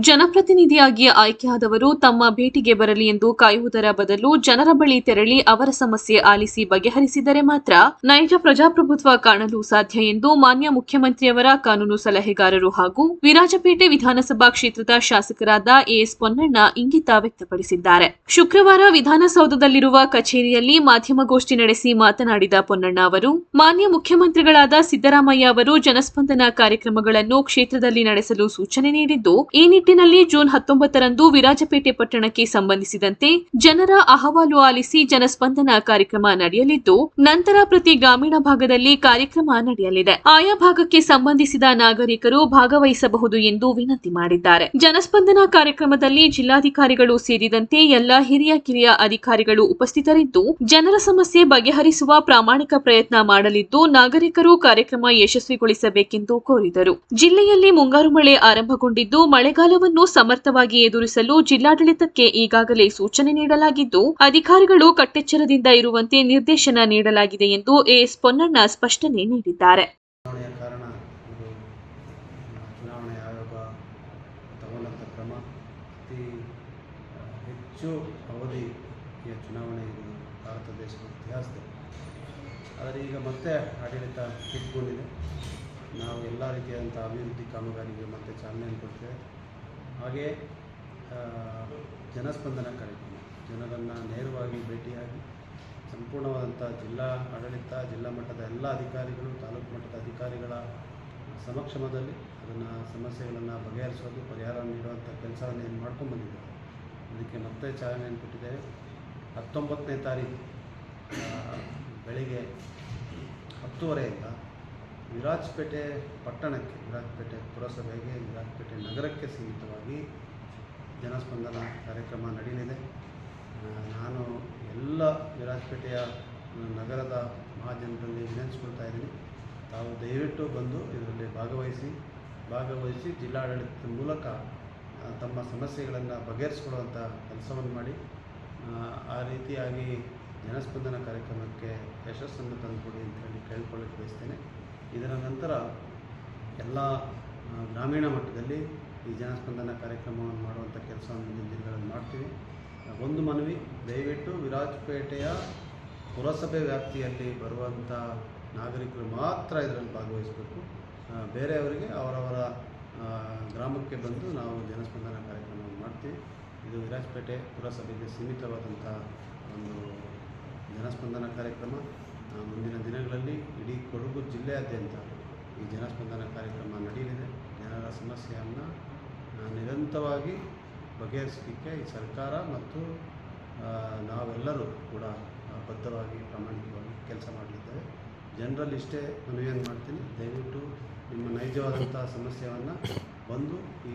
ಜನಪ್ರತಿನಿಧಿಯಾಗಿ ಆಯ್ಕೆಯಾದವರು ತಮ್ಮ ಭೇಟಿಗೆ ಬರಲಿ ಎಂದು ಕಾಯುವುದರ ಬದಲು ಜನರ ಬಳಿ ತೆರಳಿ ಅವರ ಸಮಸ್ಯೆ ಆಲಿಸಿ ಬಗೆಹರಿಸಿದರೆ ಮಾತ್ರ ನೈಜ ಪ್ರಜಾಪ್ರಭುತ್ವ ಕಾಣಲು ಸಾಧ್ಯ ಎಂದು ಮಾನ್ಯ ಮುಖ್ಯಮಂತ್ರಿಯವರ ಕಾನೂನು ಸಲಹೆಗಾರರು ಹಾಗೂ ವಿರಾಜಪೇಟೆ ವಿಧಾನಸಭಾ ಕ್ಷೇತ್ರದ ಶಾಸಕರಾದ ಎಎಸ್ ಪೊನ್ನಣ್ಣ ಇಂಗಿತ ವ್ಯಕ್ತಪಡಿಸಿದ್ದಾರೆ. ಶುಕ್ರವಾರ ವಿಧಾನಸೌಧದಲ್ಲಿರುವ ಕಚೇರಿಯಲ್ಲಿ ಮಾಧ್ಯಮಗೋಷ್ಠಿ ನಡೆಸಿ ಮಾತನಾಡಿದ ಪೊನ್ನಣ್ಣ ಅವರು, ಮಾನ್ಯ ಮುಖ್ಯಮಂತ್ರಿಗಳಾದ ಸಿದ್ದರಾಮಯ್ಯ ಅವರು ಜನಸ್ಪಂದನ ಕಾರ್ಯಕ್ರಮಗಳನ್ನು ಕ್ಷೇತ್ರದಲ್ಲಿ ನಡೆಸಲು ಸೂಚನೆ ನೀಡಿದ್ದು, ಈ ನಿಟ್ಟಿನಲ್ಲಿ ಜೂನ್ ಹತ್ತೊಂಬತ್ತರಂದು ವಿರಾಜಪೇಟೆ ಪಟ್ಟಣಕ್ಕೆ ಸಂಬಂಧಿಸಿದಂತೆ ಜನರ ಅಹವಾಲು ಆಲಿಸಿ ಜನಸ್ಪಂದನ ಕಾರ್ಯಕ್ರಮ ನಡೆಯಲಿದ್ದು, ನಂತರ ಪ್ರತಿ ಗ್ರಾಮೀಣ ಭಾಗದಲ್ಲಿ ಕಾರ್ಯಕ್ರಮ ನಡೆಯಲಿದೆ. ಆಯಾ ಭಾಗಕ್ಕೆ ಸಂಬಂಧಿಸಿದ ನಾಗರಿಕರು ಭಾಗವಹಿಸಬಹುದು ಎಂದು ವಿನಂತಿ ಮಾಡಿದ್ದಾರೆ. ಜನಸ್ಪಂದನ ಕಾರ್ಯಕ್ರಮದಲ್ಲಿ ಜಿಲ್ಲಾಧಿಕಾರಿಗಳು ಸೇರಿದಂತೆ ಎಲ್ಲ ಹಿರಿಯ ಕಿರಿಯ ಅಧಿಕಾರಿಗಳು ಉಪಸ್ಥಿತರಿದ್ದು, ಜನರ ಸಮಸ್ಯೆ ಬಗೆಹರಿಸುವ ಪ್ರಾಮಾಣಿಕ ಪ್ರಯತ್ನ ಮಾಡಲಿದ್ದು, ನಾಗರಿಕರು ಕಾರ್ಯಕ್ರಮ ಯಶಸ್ವಿಗೊಳಿಸಬೇಕೆಂದು ಕೋರಿದರು. ಜಿಲ್ಲೆಯಲ್ಲಿ ಮುಂಗಾರು ಮಳೆ ಆರಂಭಗೊಂಡಿದ್ದು ಮಳೆಗಾಲವನ್ನು ಸಮರ್ಥವಾಗಿ ಎದುರಿಸಲು ಜಿಲ್ಲಾಡಳಿತಕ್ಕೆ ಈಗಾಗಲೇ ಸೂಚನೆ ನೀಡಲಾಗಿದ್ದು, ಅಧಿಕಾರಿಗಳು ಕಟ್ಟೆಚ್ಚರದಿಂದ ಇರುವಂತೆ ನಿರ್ದೇಶನ ನೀಡಲಾಗಿದೆ ಎಂದು ಎಎಸ್ ಪೊನ್ನಣ್ಣ ಸ್ಪಷ್ಟನೆ ನೀಡಿದ್ದಾರೆ. ಹೆಚ್ಚು ಅವಧಿಯ ಚುನಾವಣೆ ಇದು ಭಾರತ ದೇಶದ ಇತಿಹಾಸದಲ್ಲಿ ಆದರೆ ಈಗ ಮತ್ತೆ ಆಡಳಿತ ಕಿತ್ಕೊಂಡಿದೆ. ನಾವು ಎಲ್ಲ ರೀತಿಯಾದಂಥ ಅಭಿವೃದ್ಧಿ ಕಾಮಗಾರಿಗೆ ಮತ್ತೆ ಚಾಲನೆಯನ್ನು ಕೊಡ್ತೇವೆ. ಹಾಗೆ ಜನಸ್ಪಂದನ ಕಾರ್ಯಕ್ರಮ. ಜನರನ್ನು ನೇರವಾಗಿ ಭೇಟಿಯಾಗಿ ಸಂಪೂರ್ಣವಾದಂಥ ಜಿಲ್ಲಾ ಆಡಳಿತ, ಜಿಲ್ಲಾ ಮಟ್ಟದ ಎಲ್ಲ ಅಧಿಕಾರಿಗಳು, ತಾಲೂಕು ಮಟ್ಟದ ಅಧಿಕಾರಿಗಳ ಸಮಕ್ಷಮದಲ್ಲಿ ಅದನ್ನು ಸಮಸ್ಯೆಗಳನ್ನು ಬಗೆಹರಿಸೋದು, ಪರಿಹಾರ ನೀಡುವಂಥ ಕೆಲಸವನ್ನು ಏನು ಮಾಡ್ಕೊಂಡು ಬಂದಿದ್ದೇವೆ ಅದಕ್ಕೆ ಮತ್ತೆ ಚಾಲನೆಯನ್ನು ಕೊಟ್ಟಿದ್ದೇವೆ ಹತ್ತೊಂಬತ್ತನೇ ತಾರೀಕು ಬೆಳಿಗ್ಗೆ ಹತ್ತುವರೆಯಿಂದ ವಿರಾಜಪೇಟೆ ಪಟ್ಟಣಕ್ಕೆ ವಿರಾಜಪೇಟೆ ಪುರಸಭೆಗೆ ವಿರಾಜಪೇಟೆ ನಗರಕ್ಕೆ ಸೀಮಿತವಾಗಿ ಜನಸ್ಪಂದನ ಕಾರ್ಯಕ್ರಮ ನಡೆಯಲಿದೆ. ನಾನು ಎಲ್ಲ ವಿರಾಜಪೇಟೆಯ ನಗರದ ಮಹಾಜನರಲ್ಲಿ ವಿನಂತಿಸ್ಕೊಳ್ತಾ ಇದ್ದೀನಿ. ತಾವು ದಯವಿಟ್ಟು ಬಂದು ಇದರಲ್ಲಿ ಭಾಗವಹಿಸಿ ಭಾಗವಹಿಸಿ ಜಿಲ್ಲಾಡಳಿತದ ಮೂಲಕ ತಮ್ಮ ಸಮಸ್ಯೆಗಳನ್ನು ಬಗೆಹರಿಸ್ಕೊಳ್ಳುವಂಥ ಕೆಲಸವನ್ನು ಮಾಡಿ ಆ, ರೀತಿಯಾಗಿ ಜನಸ್ಪಂದನ ಕಾರ್ಯಕ್ರಮಕ್ಕೆ ಯಶಸ್ಸನ್ನು ತಂದುಕೊಡಿ ಅಂತ ಹೇಳಿ ಕೇಳ್ಕೊಳ್ಳಿಕ್ಕೆ ಬಯಸ್ತೇನೆ. ಇದರ ನಂತರ ಎಲ್ಲ ಗ್ರಾಮೀಣ ಮಟ್ಟದಲ್ಲಿ ಈ ಜನಸ್ಪಂದನ ಕಾರ್ಯಕ್ರಮವನ್ನು ಮಾಡುವಂಥ ಕೆಲಸವನ್ನು ಮುಂದಿನ ದಿನಗಳಲ್ಲಿ ಮಾಡ್ತೀವಿ. ಒಂದು ಮನವಿ, ದಯವಿಟ್ಟು ವಿರಾಜಪೇಟೆಯ ಪುರಸಭೆ ವ್ಯಾಪ್ತಿಯಲ್ಲಿ ಬರುವಂಥ ನಾಗರಿಕರು ಮಾತ್ರ ಇದರಲ್ಲಿ ಭಾಗವಹಿಸಬೇಕು. ಬೇರೆಯವರಿಗೆ ಅವರವರ ಗ್ರಾಮಕ್ಕೆ ಬಂದು ನಾವು ಜನಸ್ಪಂದನ ಕಾರ್ಯಕ್ರಮವನ್ನು ಮಾಡ್ತೀವಿ. ಇದು ವಿರಾಜಪೇಟೆ ಪುರಸಭೆಗೆ ಸೀಮಿತವಾದಂಥ ಒಂದು ಜನಸ್ಪಂದನ ಕಾರ್ಯಕ್ರಮ. ಮುಂದಿನ ದಿನಗಳಲ್ಲಿ ಇಡೀ ಕೊಡಗು ಜಿಲ್ಲೆಯಾದ್ಯಂತ ಈ ಜನಸ್ಪಂದನ ಕಾರ್ಯಕ್ರಮ ನಡೆಯಲಿದೆ. ಜನರ ಸಮಸ್ಯೆಯನ್ನು ನಿರಂತರವಾಗಿ ಬಗೆಹರಿಸಲಿಕ್ಕೆ ಈ ಸರ್ಕಾರ ಮತ್ತು ನಾವೆಲ್ಲರೂ ಕೂಡ ಬದ್ಧವಾಗಿ, ಪ್ರಾಮಾಣಿಕವಾಗಿ ಕೆಲಸ ಮಾಡಲಿದ್ದೇವೆ. ಜನರಲ್ಲಿ ಇಷ್ಟೇ ಮನವಿಯನ್ನು ಮಾಡ್ತೀನಿ. ದಯವಿಟ್ಟು ನಿಮ್ಮ ನೈಜವಾದಂಥ ಸಮಸ್ಯೆಯನ್ನು ಬಂದು ಈ